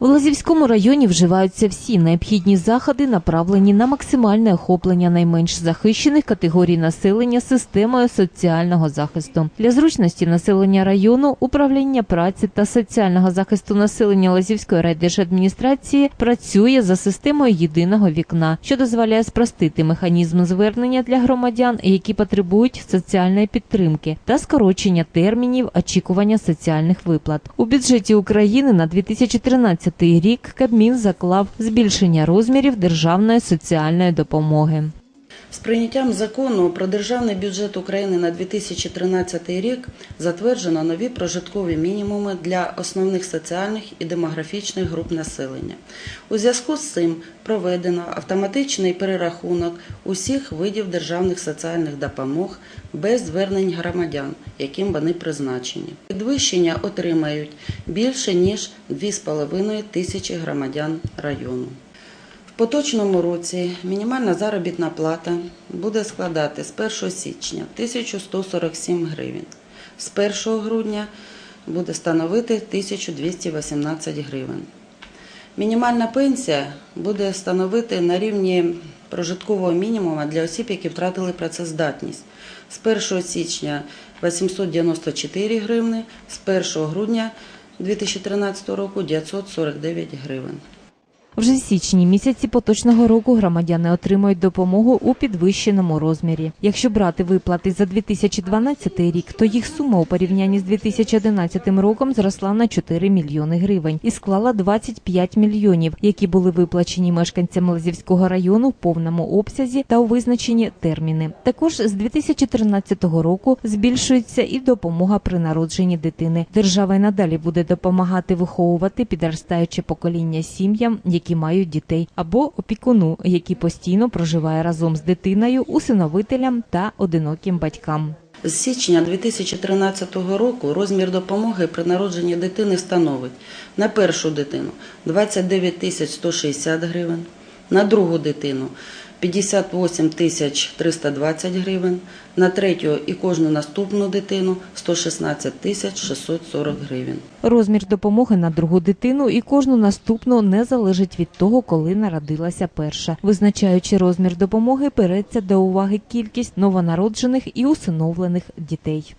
У Лазівському районі вживаються всі необхідні заходи, направлені на максимальне охоплення найменш захищених категорій населення системою соціального захисту. Для зручності населення району управління праці та соціального захисту населення Лазівської райдержадміністрації працює за системою єдиного вікна, що дозволяє спростити механізм звернення для громадян, які потребують соціальної підтримки та скорочення термінів очікування соціальних виплат. У бюджеті України на 2013 рік Кабмін заклав збільшення розмірів державної соціальної допомоги. Прийняттям закону про державний бюджет України на 2013 рік затверджено нові прожиткові мінімуми для основних соціальних і демографічних груп населення. У зв'язку з цим проведено автоматичний перерахунок усіх видів державних соціальних допомог без звернень громадян, яким вони призначені. Підвищення отримають більше ніж 2,5 тисячі громадян району. Поточному році мінімальна заробітна плата буде складати з 1 січня 1147 гривень. З 1 грудня буде становити 1218 гривень. Мінімальна пенсія буде становити на рівні прожиткового мінімуму для осіб, які втратили працездатність. З 1 січня 894 гривни, з 1 грудня 2013 року 949 гривень. Вже в січні місяці поточного року громадяни отримують допомогу у підвищеному розмірі. Якщо брати виплати за 2012 рік, то їх сума у порівнянні з 2011 роком зросла на 4 мільйони гривень і склала 25 мільйонів, які були виплачені мешканцям Лазівського району в повному обсязі та у визначені терміни. Також з 2013 року збільшується і допомога при народженні дитини. Держава й надалі буде допомагати виховувати підростаюче покоління сім'ям, які мають дітей, або опікуну, який постійно проживає разом з дитиною, усиновителям та одиноким батькам. З січня 2013 року розмір допомоги при народженні дитини становить на першу дитину 29 тисяч 160 гривень, на другу дитину 58 тисяч 320 гривень, на третю і кожну наступну дитину 116 тисяч 640 гривень. Розмір допомоги на другу дитину і кожну наступну не залежить від того, коли народилася перша. Визначаючи розмір допомоги, береться до уваги кількість новонароджених і усиновлених дітей.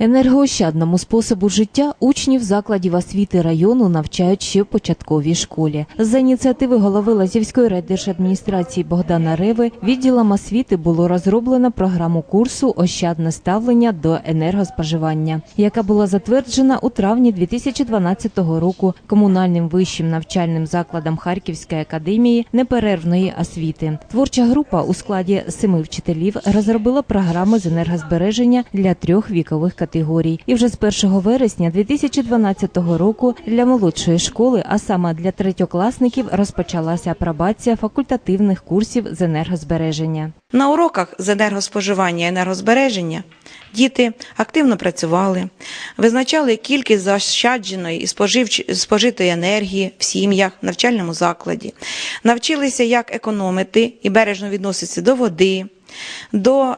Енергоощадному способу життя учнів закладів освіти району навчають ще в початковій школі. За ініціативи голови Лазівської райдержадміністрації Богдана Реви відділом освіти було розроблено програму курсу Ощадне ставлення до енергоспоживання, яка була затверджена у травні 2012 року комунальним вищим навчальним закладом Харківської академії неперервної освіти. Творча група у складі семи вчителів розробила програми з енергозбереження для трьох вікових категорій. І вже з 1 вересня 2012 року для молодшої школи, а саме для третьокласників, розпочалася апробація факультативних курсів з енергозбереження. На уроках з енергоспоживання і енергозбереження діти активно працювали, визначали кількість заощадженої і спожитої енергії в сім'ях, навчальному закладі, навчилися, як економити і бережно відноситися до води, до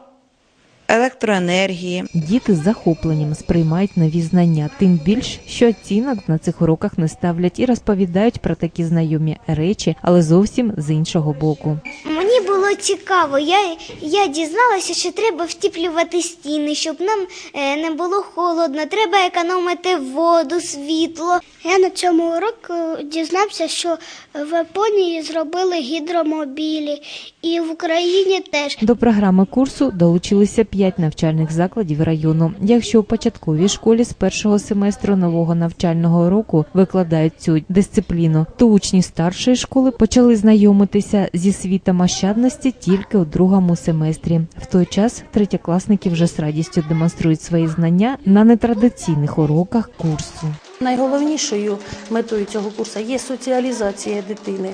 електроенергії. Діти з захопленням сприймають нові знання, тим більш, що оцінок на цих уроках не ставлять і розповідають про такі знайомі речі, але зовсім з іншого боку. Мені було цікаво. Я, я дізналася, що треба втіплювати стіни, щоб нам е, не було холодно. Треба економити воду, світло. Я на цьому уроку дізнався, що в Японії зробили гідромобілі, і в Україні теж. До програми курсу долучилися п'ять навчальних закладів району. Якщо у початковій школі з першого семестру нового навчального року викладають цю дисципліну, то учні старшої школи почали знайомитися зі світом ощадності тільки у другому семестрі. В той час третєкласники вже з радістю демонструють свої знання на нетрадиційних уроках курсу. Найголовнішою метою цього курсу є соціалізація дитини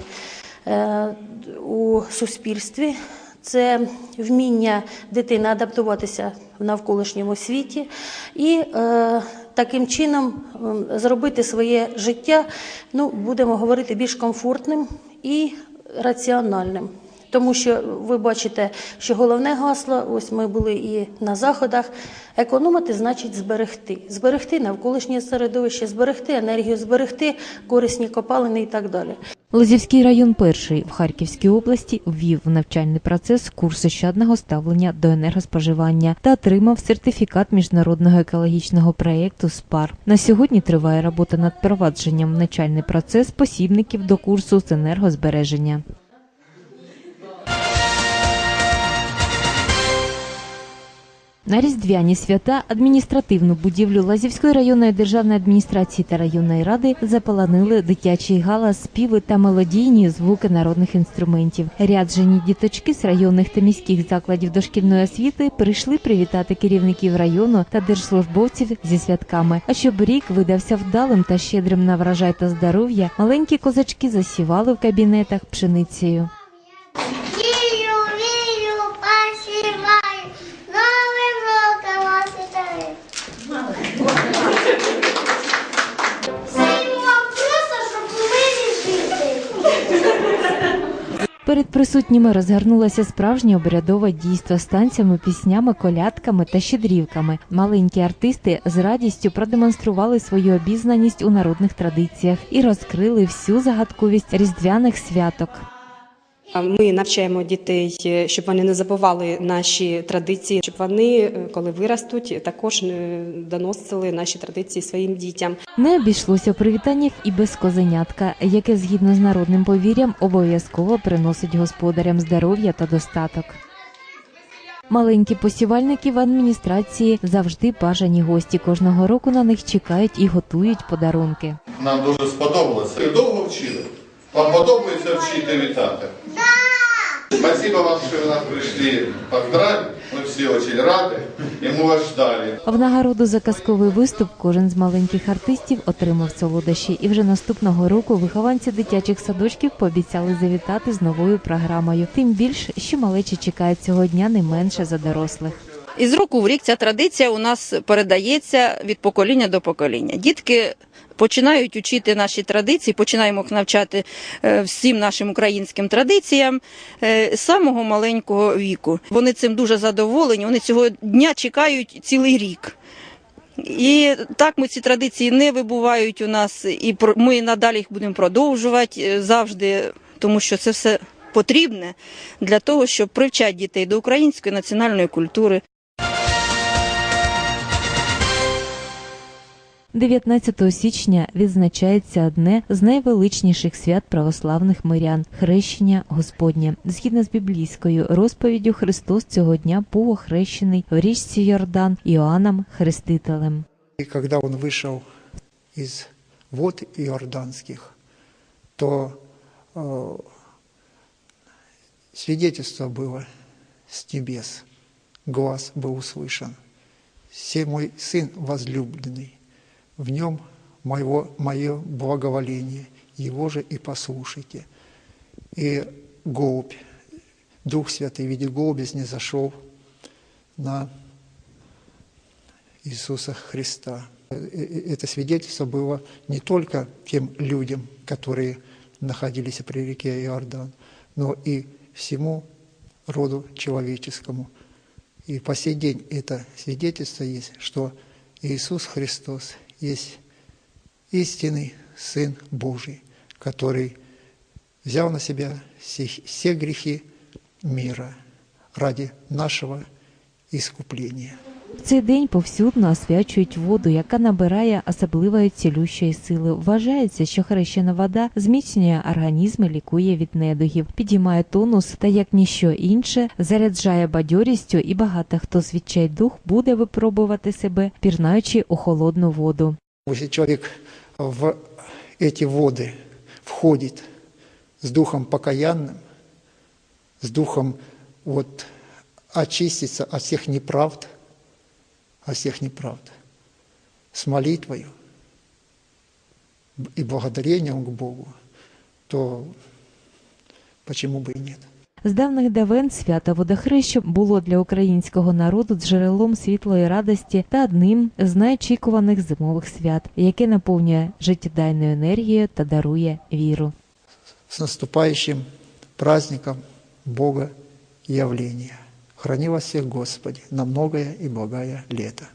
е, у суспільстві. Це вміння дитини адаптуватися в навколишньому світі і е, таким чином зробити своє життя, ну будемо говорити, більш комфортним і раціональним. Тому що ви бачите, що головне гасло, ось ми були і на заходах. Економити значить зберегти. Зберегти навколишнє середовище, зберегти енергію, зберегти корисні копалини і так далі. Лозівський район перший в Харківській області ввів в навчальний процес курс ощадного ставлення до енергоспоживання та отримав сертифікат міжнародного екологічного проєкту СПАР. На сьогодні триває робота над впровадженням в навчальний процес посібників до курсу з енергозбереження. На різдвяні свята адміністративну будівлю Лазівської районної державної адміністрації та районної ради заполонили дитячий галас, співи та мелодійні звуки народних інструментів. Ряджені діточки з районних та міських закладів дошкільної освіти прийшли привітати керівників району та держслужбовців зі святками. А щоб рік видався вдалим та щедрим на врожай та здоров'я, маленькі козачки засівали в кабінетах пшеницею. Присутніми розгорнулося справжнє обрядове дійство з танцями, піснями, колядками та щедрівками. Маленькі артисти з радістю продемонстрували свою обізнаність у народних традиціях і розкрили всю загадковість різдвяних святок. Ми навчаємо дітей, е, щоб вони не забували наші традиції, щоб вони, е, коли виростуть, також е, доносили наші традиції своїм дітям. Не обійшлося привітаннях і без козенятка, яке згідно з народним повір'ям обов'язково приносить господарям здоров'я та достаток. Маленькі посівальники в адміністрації завжди бажані гості. Кожного року на них чекають і готують подарунки. Нам дуже сподобалося. Довго вчили? Вам подобається вчити вітати? Спасибо вам, що ви нас прийшли поздравить. Ми всі дуже раді і ми вас ждали. В нагороду за казковий виступ кожен з маленьких артистів отримав солодощі, і вже наступного року вихованці дитячих садочків пообіцяли завітати з новою програмою. Тим більш, що малечі чекають цього дня не менше за дорослих. І з року в рік ця традиція у нас передається від покоління до покоління. Дітки починають учити наші традиції, починаємо їх навчати е, всім нашим українським традиціям е, з самого маленького віку. Вони цим дуже задоволені. Вони цього дня чекають цілий рік. І так ми ці традиції не вибувають у нас, і ми надалі їх будемо продовжувати е, завжди, тому що це все потрібне для того, щоб привчати дітей до української національної культури. 19 січня відзначається одне з найвеличніших свят православних мирян хрещення Господнє. Згідно з біблійською розповіддю, Христос цього дня був охрещений в річці Йордан Іоанном Хрестителем. И когда он вышел из вод иорданских, то э, свидетельство было с небес, глаз был услышан. «Се мой сын возлюбленный, В нем моего, мое благоволение, его же и послушайте». И голубь, Дух Святый в виде голубя снизошел на Иисуса Христа. Это свидетельство было не только тем людям, которые находились при реке Иордан, но и всему роду человеческому. И по сей день это свидетельство есть, что Иисус Христос есть истинный Сын Божий, который взял на себя все, все грехи мира ради нашего искупления. В цей день повсюдно освячують воду, яка набирає особливої цілющої сили. Вважається, що хрещена вода зміцнює організм і лікує від недугів, підіймає тонус та як ніщо інше, заряджає бадьорістю, і багато хто з дух буде випробувати себе, пірнаючи у холодну воду. Если человек в эти воды входит с духом покаянным, с духом вот очиститься от всех неправд, от всех неправд, с молитвою и благодарением к Богу, то почему бы и нет? З давних давен свято водохреща було для українського народу джерелом світлої радості та одним з найочікуваних зимових свят, яке наповнює життєдайною енергією та дарує віру. С наступающим праздником Бога явления. Храни вас всех, Господи, на многое и благое лето.